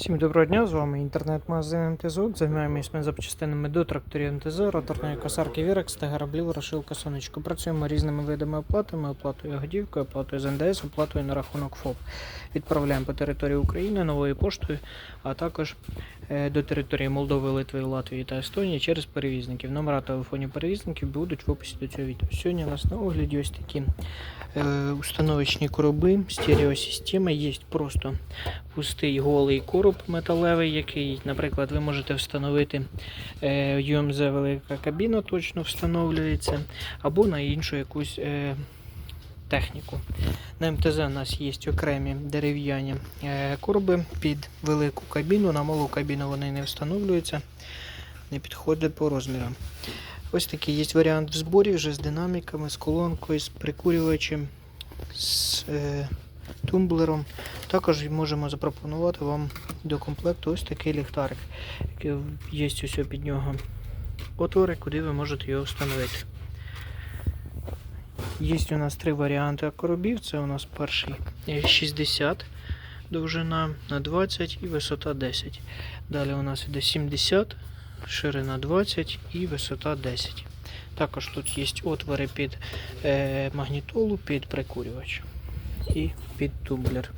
Всім доброго дня, з вами інтернет-магазин МТЗОК. Займаємось ми запчастинами до тракторів МТЗ, роторної косарки Вірекс та граблів розшилка сонечко. Працюємо різними видами оплатами, оплатою годівкою, оплатою з НДС, оплатою на рахунок ФОП. Відправляємо по території України новою поштою, а також е, до території Молдови, Литви, Латвії та Естонії через перевізників. Номера телефонів перевізників будуть в описі до цього відео. Сьогодні у нас на огляді ось такі е, установочні короби, стереосистема. Є просто пустий голий короб металевий, який, наприклад, ви можете встановити е, UMZ велика кабіна точно встановлюється, або на іншу якусь е, техніку. На МТЗ у нас є окремі дерев'яні е, короби під велику кабіну. На малу кабіну вони не встановлюються, не підходять по розмірам. Ось такий є варіант в зборі вже з динаміками, з колонкою, з прикурювачем, з е, тумблером. Також можемо запропонувати вам до комплекту ось такий ліхтарик. Є ось під нього отвори, куди ви можете його встановити. Є у нас три варіанти коробів. Це у нас перший е, 60 довжина на 20 і висота 10. Далі у нас іде 70, ширина 20 і висота 10. Також тут є отвори під е, магнітолу, під прикурювач і під тумблер.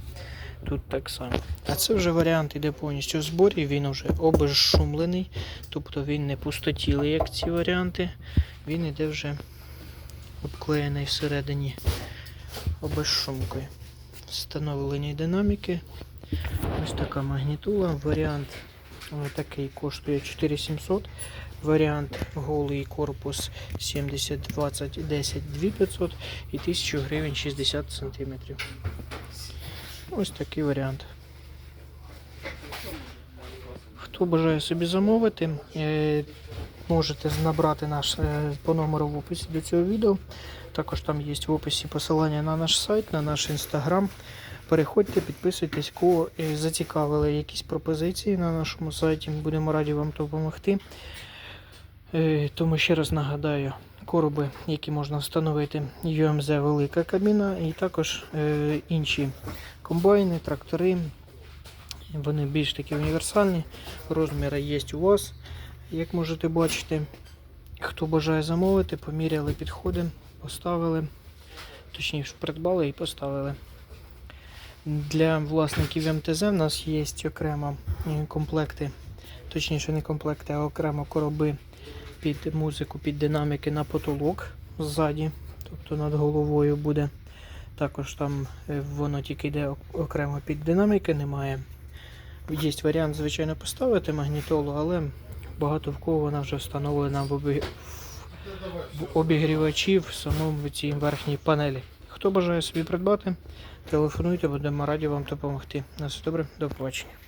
Тут так само. А це вже варіант іде повністю в зборі, він вже обезшумлений, тобто він не пустотілий, як ці варіанти. Він іде вже обклеєний всередині обезшумкою. Встановлені динаміки. Ось така магнітула. Варіант такий коштує 4700. Варіант голий корпус 70 20 10 2500 і 1000 гривень 60 сантиметрів. Ось такий варіант. Хто бажає собі замовити, е, можете набрати наш е, по номеру в описі до цього відео. Також там є в описі посилання на наш сайт, на наш інстаграм. Переходьте, підписуйтесь, кого е, зацікавили якісь пропозиції на нашому сайті. Будемо раді вам допомогти. Е, Тому ще раз нагадаю, короби, які можна встановити, UMZ велика кабіна, і також е, інші комбайни, трактори. Вони більш такі універсальні. Розміри є у вас, як можете бачити. Хто бажає замовити, поміряли підходи, поставили, точніше придбали і поставили. Для власників МТЗ в нас є окремо е, комплекти, точніше не комплекти, а окремо короби під музику, під динаміки на потолок ззаді, тобто над головою буде. Також там е, воно тільки йде окремо під динаміки, немає. Є варіант, звичайно, поставити магнітолу, але багато в кого вона вже встановлена в, обі... в обігрівачі в самому цій верхній панелі. Хто бажає собі придбати, телефонуйте, будемо раді вам допомогти. На все добре, до побачення.